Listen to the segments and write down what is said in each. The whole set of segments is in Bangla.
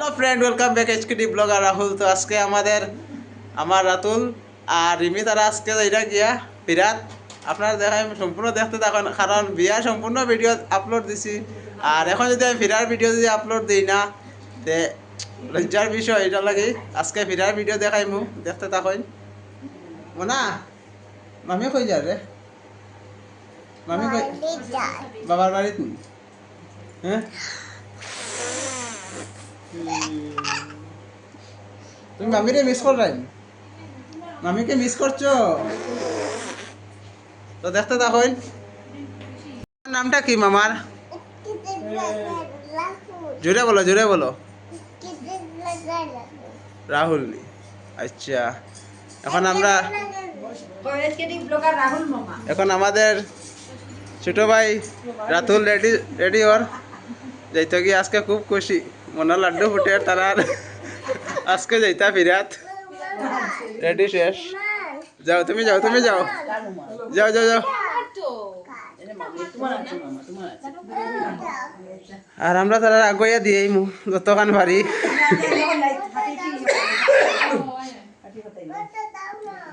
Hello friend welcome back HKD blogger Rahul তো আজকে আমাদের আমার রাতুল আর রিমি তারা আজকে এটা গিয়া বিরাট। আপনারা দেখাই সম্পূর্ণ দেখতে থাকুন কারণ বিয়া সম্পূর্ণ ভিডিও আপলোড দিছি। আর এখন যদি আমি ফিরার ভিডিও যদি আপলোড দিই না তে লজ্জার বিষয় এটা লাগে। আজকে ফিরার ভিডিও দেখাইমু দেখতে থাকুন। মোনা মামি কই যা রে? মামি কই বাবার বাড়িত? নি হ্যাঁ? তুমি মামিরে মিস কর রাই মামিকে মিস করছ? তো দেখতে দেখুন নামটা কি মামার? জোরে বলো জোরে বলো। রাহুল আচ্ছা। এখন আমরা এখন আমাদের ছোট ভাই রাতুল রেডি রেডি ওর। যাইতো কি আজকে খুব খুশি। মনে লাড্ডু ফুটে তারা আজকে যাইতা ফিরাত রেডি শেষ যাও তুমি যাও তুমি যাও যাও যাও যাও আর আমরা তারা আগুয়া দিয়েই মু যতখান পারি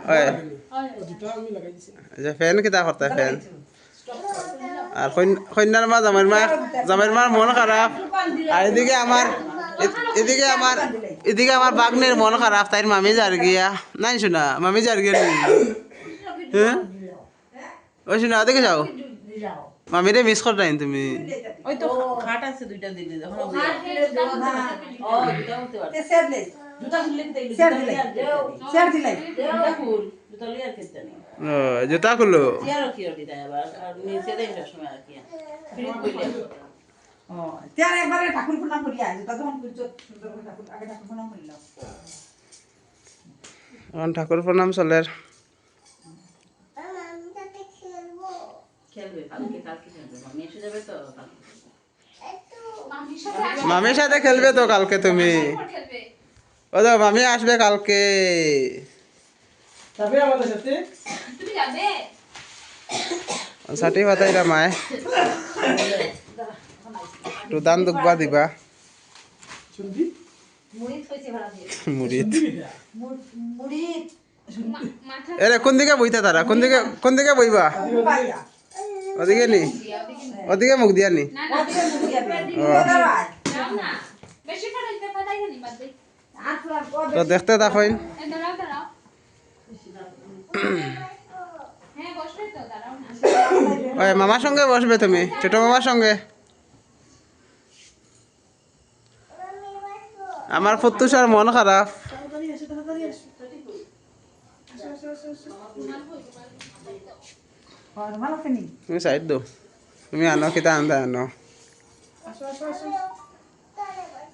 হয় আচ্ছা ফ্যান কিতা করতে ফ্যান আর কন্যার মা জামাইর মা জামাইর মার মন খারাপ আর এদিকে আমার এদিকে আমার এদিকে আমার বাগনের মন খারাপ তাই মামি যার গিয়া। নাই শোনা মামি যার গিয়া? হ্যাঁ ওই শোনা ওদিকে যাও। মামিরে মিস কর নাই তুমি? ওই তো খাট আছে দুইটা দিলে যখন জুতা খুললে দেখলি শেয়ার দিলাই। শেয়ার দিলাই। জুতা খুল। জুতা লিয়ে আর খেতে নেই ও, জুতা খুলো চেয়ারও কি ওটি দেয় আবার আর নিচে দেয় সময় আর কি ফ্রিজ বইলে ও তার একবারে ঠাকুর প্রণাম ঠাকুর চলের তো মামির সাথে খেলবে তো কালকে তুমি ও তো মামি আসবে কালকে ষাটি পাতাইরা মায় রুদান দুগবা দিবা এরে কোন দিকে বইতা তারা কোন দিকে কোন দিকে বইবা ওদিকে নি ওদিকে মুখ দিয়া নি যাবে তো দেখতে দেখুন ওই মামার সঙ্গে বসবে তুমি, ছোট মামার সঙ্গে। আমার ফুত্তুসার মন খারাপ। তুমি সাইড দো তুমি আনো, কিতা আনতে আনো।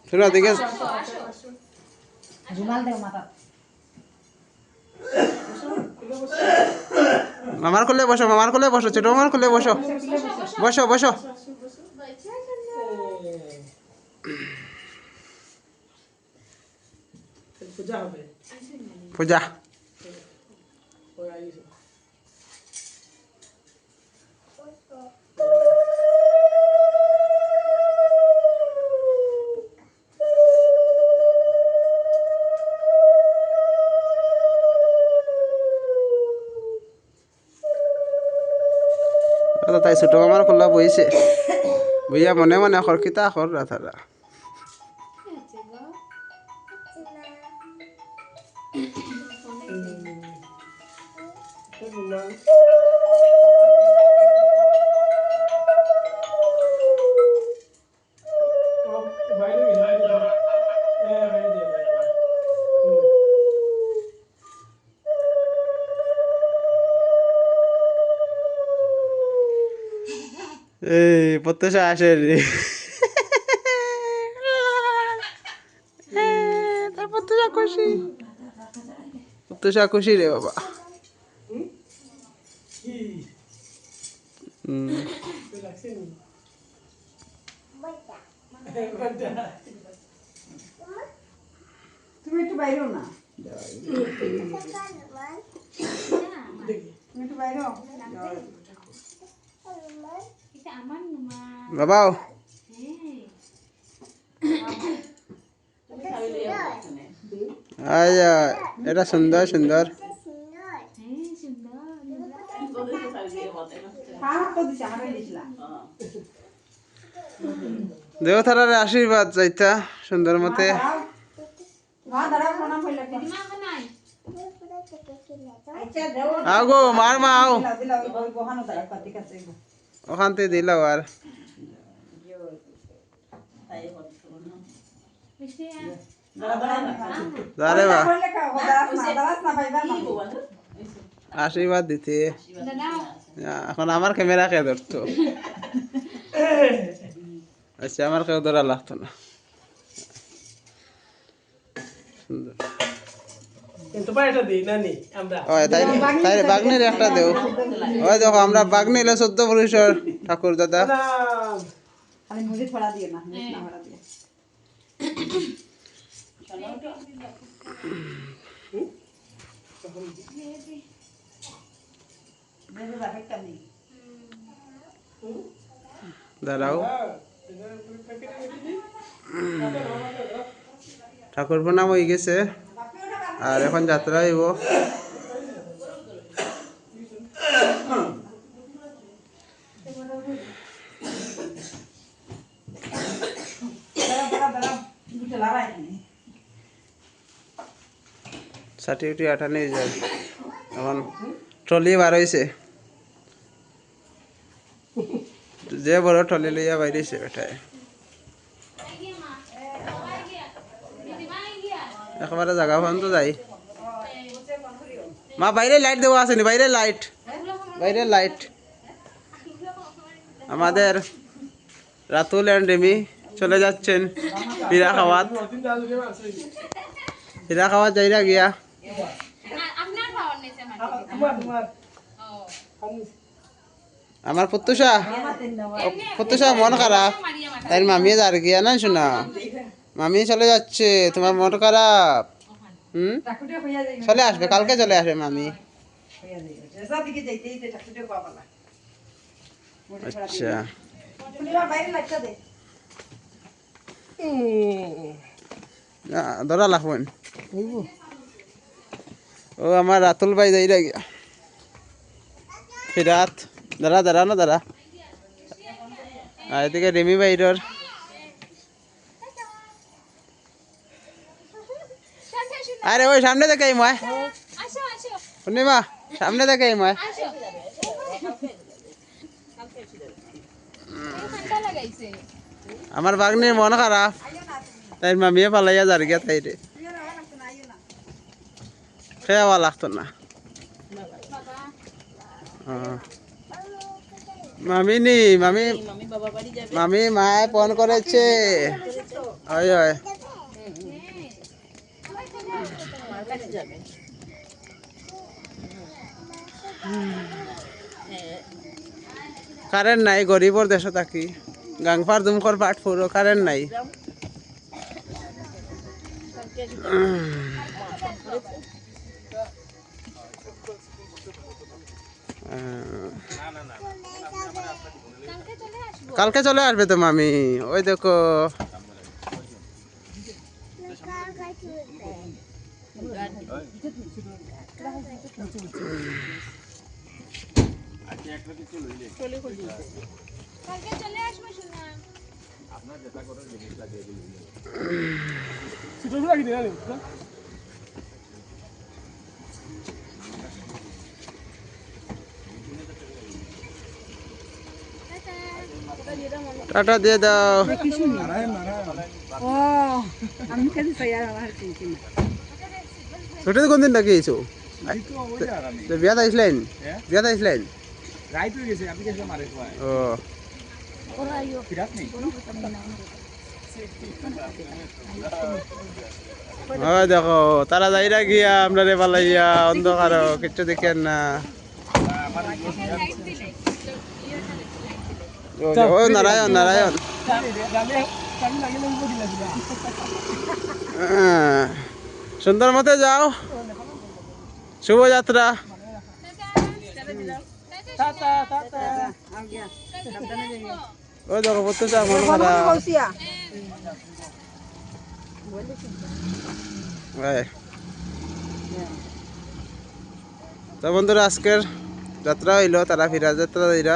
শোনো ওদিকে রুমাল দেও মাথা মামার কোলে বসো মামার কোলে বসো ছোট মামার কোলে বসো। বসো বসো। পূজা তাই ছোট মামার খোলা বইছে বইয়া মনে মনে খরকিতা খর রাথারা এই প্রত্যাশা আসে রে প্রত্যাশা খুশি। প্রত্যাশা খুশি রে বাবা। তুমি একটু বাইরেও না। তুমি একটু বাইরেও। বাবাও এই যে, এটা সুন্দর সুন্দর। হ্যাঁ দেবতারার আশীর্বাদ চাইতা সুন্দর মতে। হইলা আচ্ছা মার মা আও। ওখান থেকে দিল আর। আশীর্বাদ দিতে। এখন আমার ক্যামেরা কে ধরতো। আচ্ছা আমার কেউ ধরা লাগতো না। সুন্দর। কিন্তু এটা দিই নানি আমরা। ওই তাই তাই বাগনির একটা দেও। ওই দেখো আমরা বাগনি এলে চোদ্দ পুরুষের ঠাকুর দাদা। দাম খালি ছড়া দিয়ে না না ছড়া দিয়ে দেবে বাপের কামি দাঁড়াও। ঠাকুর প্রণাম হয়ে গেছে। আর এখন যাত্রা হইব। ষাটি উঠি আঠা নিয়ে যায় এখন ট্রলি বার হয়েছে যে বড় ট্রলি লইয়া বাইরেছে বেটায় একেবারে জায়গা তো যাই। মা, বাইরে লাইট দেওয়া আছে নি, বাইরে লাইট বাইরে লাইট আমাদের রাতুল অ্যান্ড রেমি চলে যাচ্ছেন হীরা খাওয়াত। হীরা খাওয়াত যাইরা গিয়া। আমার পুত্তুষা পুত্তুষা মন খারাপ। তাই মামি আর গিয়া না শোনা? মামি চলে যাচ্ছে তোমার মন খারাপ। হুম? যাই চলে আসবে কালকে চলে আসবে মামি। যাই আচ্ছা। ধরা লাখবেন ও আমার রাতুল ভাই যাইরা গিয়া। ফিরাত। দাঁড়া দাঁড়া না দাঁড়া। এদিকে রেমি বাইরর আরে ওই সামনে দেখে এই ময়। পূর্ণিমা, সামনে দেখে এই ময়। আমার বাগনির মন খারাপ। তাই মামিয়ে পালাইয়া যার গিয়া তাই রে খেয়াওয়া লাগতো না। ও। মামি নি, মামি মামি মায়ে ফোন করেছে। হয় হয় আমার কাছে কারেন্ট নাই গরিবর দেশ থাকি। গাংফার দুমকর পাট ফুরো কারেন্ট নাই। কালকে চলে আসবে তো মামি? ওই দেখো। টাটা দিয়ে দাও ও আমি কাছে তৈয়ার আমার চিনছি না ছুটি কোন দিন ডাকি আইছো তো বিয়াত রাইত হয়ে। গেছে আপনি ও। ফিরাত নেই? ওই দেখো তারা যাইরা গিয়া আমরা রে পালাইয়া অন্ধকার কিচ্ছু দেখেন না। ও নারায়ণ নারায়ণ। হ্যাঁ। সুন্দর মতে যাও শুভযাত্রা ওই দেখো প্রত্যেকটা মন খারাপ বলছিয়া হ্যাঁ তো বন্ধুরা আজকের যাত্রা হইল তারা ফিরা যাত্রা দিরা